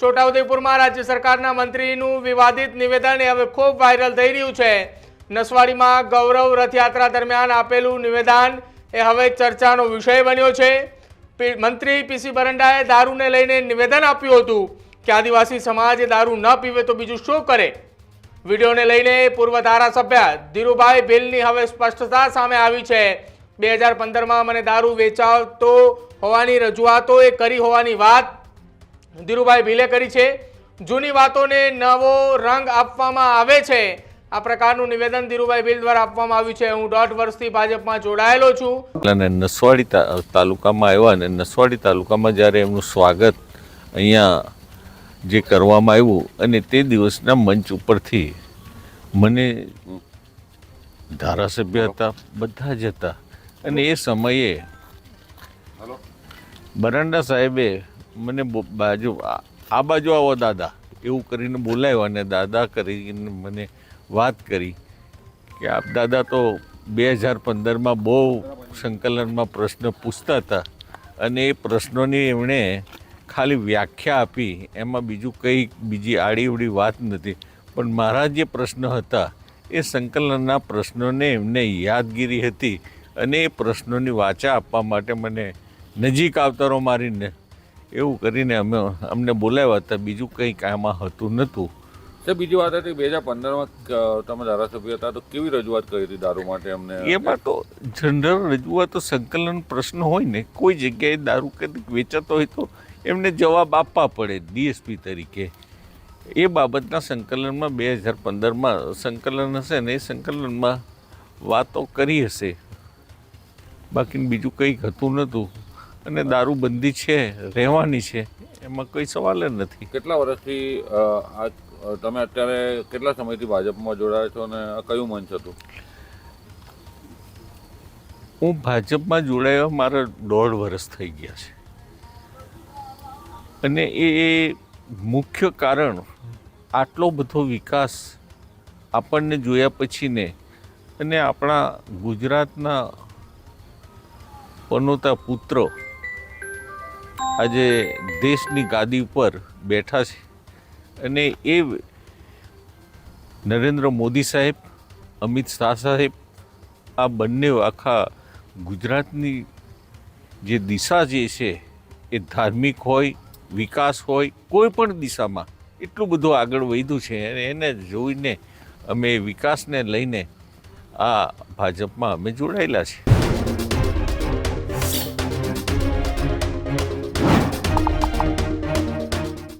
છોટાઉદેપુરમાં રાજ્ય સરકારના મંત્રીનું વિવાદિત નિવેદન એ હવે ખૂબ વાયરલ થઈ રહ્યું છે. નસવાડીમાં ગૌરવ રથયાત્રા દરમિયાન આપેલું નિવેદન એ હવે ચર્ચાનો વિષય બન્યો છે. મંત્રી પીસી બરંડાએ દારૂને લઈને નિવેદન આપ્યું હતું કે આદિવાસી સમાજ દારૂ ન પીવે તો બીજું શું કરે? વિડીયોને લઈને પૂર્વ ધારાસભ્ય ધીરુભાઈ ભીલની હવે સ્પષ્ટતા સામે આવી છે. બે હજાર પંદરમાં મને દારૂ વેચાવતો હોવાની રજૂઆતો એ કરી હોવાની વાત ધીરુભાઈ ભીલે કરી છે. જૂની વાતોને નવો રંગ આપવામાં આવે છે. આ પ્રકારનું નિવેદન ધીરુભાઈ ભીલ દ્વારા આપવામાં આવ્યું છે. હું દોઢ વર્ષથી ભાજપમાં જોડાયેલો છું. અને નસવાડી તાલુકામાં આવ્યા અને નસવાડી તાલુકામાં જ્યારે એમનું સ્વાગત અહીંયા જે કરવામાં આવ્યું અને તે દિવસના મંચ ઉપરથી મને ધારાસભ્ય હતા બધા જ હતા. અને એ સમયે બરાંડા સાહેબે મને બાજુ આ બાજુ આવો દાદા. એવું કરીને બોલાવ્યો અને દાદા કરીને મને વાત કરી કે આપ દાદા તો બે હજાર પંદરમાં બહુ સંકલનમાં પ્રશ્ન પૂછતા હતા અને એ પ્રશ્નોની એમણે ખાલી વ્યાખ્યા આપી. એમાં બીજું કંઈ બીજી આડીવડી વાત નથી. પણ મારા જે પ્રશ્ન હતા એ સંકલનના પ્રશ્નોને એમને યાદગીરી હતી અને એ પ્રશ્નોની વાચા આપવા માટે મને નજીક આવતારો મારીને એવું કરીને અમે અમને બોલાવ્યા હતા. બીજું કંઈ કામમાં હતું નહોતું. સર બીજી વાત હતી બે હજાર પંદરમાં તમે ધારાસભ્ય હતા તો કેવી રજૂઆત કરી હતી દારૂ માટે અમને? એમાં તો જનરલ રજૂઆતો સંકલન પ્રશ્ન હોય ને કોઈ જગ્યાએ દારૂ કદી વેચાતો હોય તો એમને જવાબ આપવા પડે ડીએસપી તરીકે. એ બાબતના સંકલનમાં બે હજાર પંદરમાં સંકલન હશે ને એ સંકલનમાં વાતો કરી હશે. બાકી બીજું કંઈક હતું નહોતું. અને દારૂબંધી છે રહેવાની છે એમાં કોઈ સવાલ જ નથી. કેટલા વર્ષથી આ તમે અત્યારે કેટલા સમયથી ભાજપમાં જોડાયા છો અને આ કયું મંચ હતું? હું ભાજપમાં જોડાયો મારા દોઢ વર્ષ થઈ ગયા છે. અને એ મુખ્ય કારણ આટલો બધો વિકાસ આપણને જોયા પછીને અને આપણા ગુજરાતના પનોતા પુત્રો આજે દેશની ગાદી ઉપર બેઠા છે. અને એ નરેન્દ્ર મોદી સાહેબ, અમિત શાહ સાહેબ, આ બંને આખા ગુજરાતની જે દિશા જે છે એ ધાર્મિક હોય, વિકાસ હોય, કોઈ પણ દિશામાં એટલું બધું આગળ વધ્યું છે. અને એને જોઈને અમે વિકાસને લઈને આ ભાજપમાં અમે જોડાયેલા છે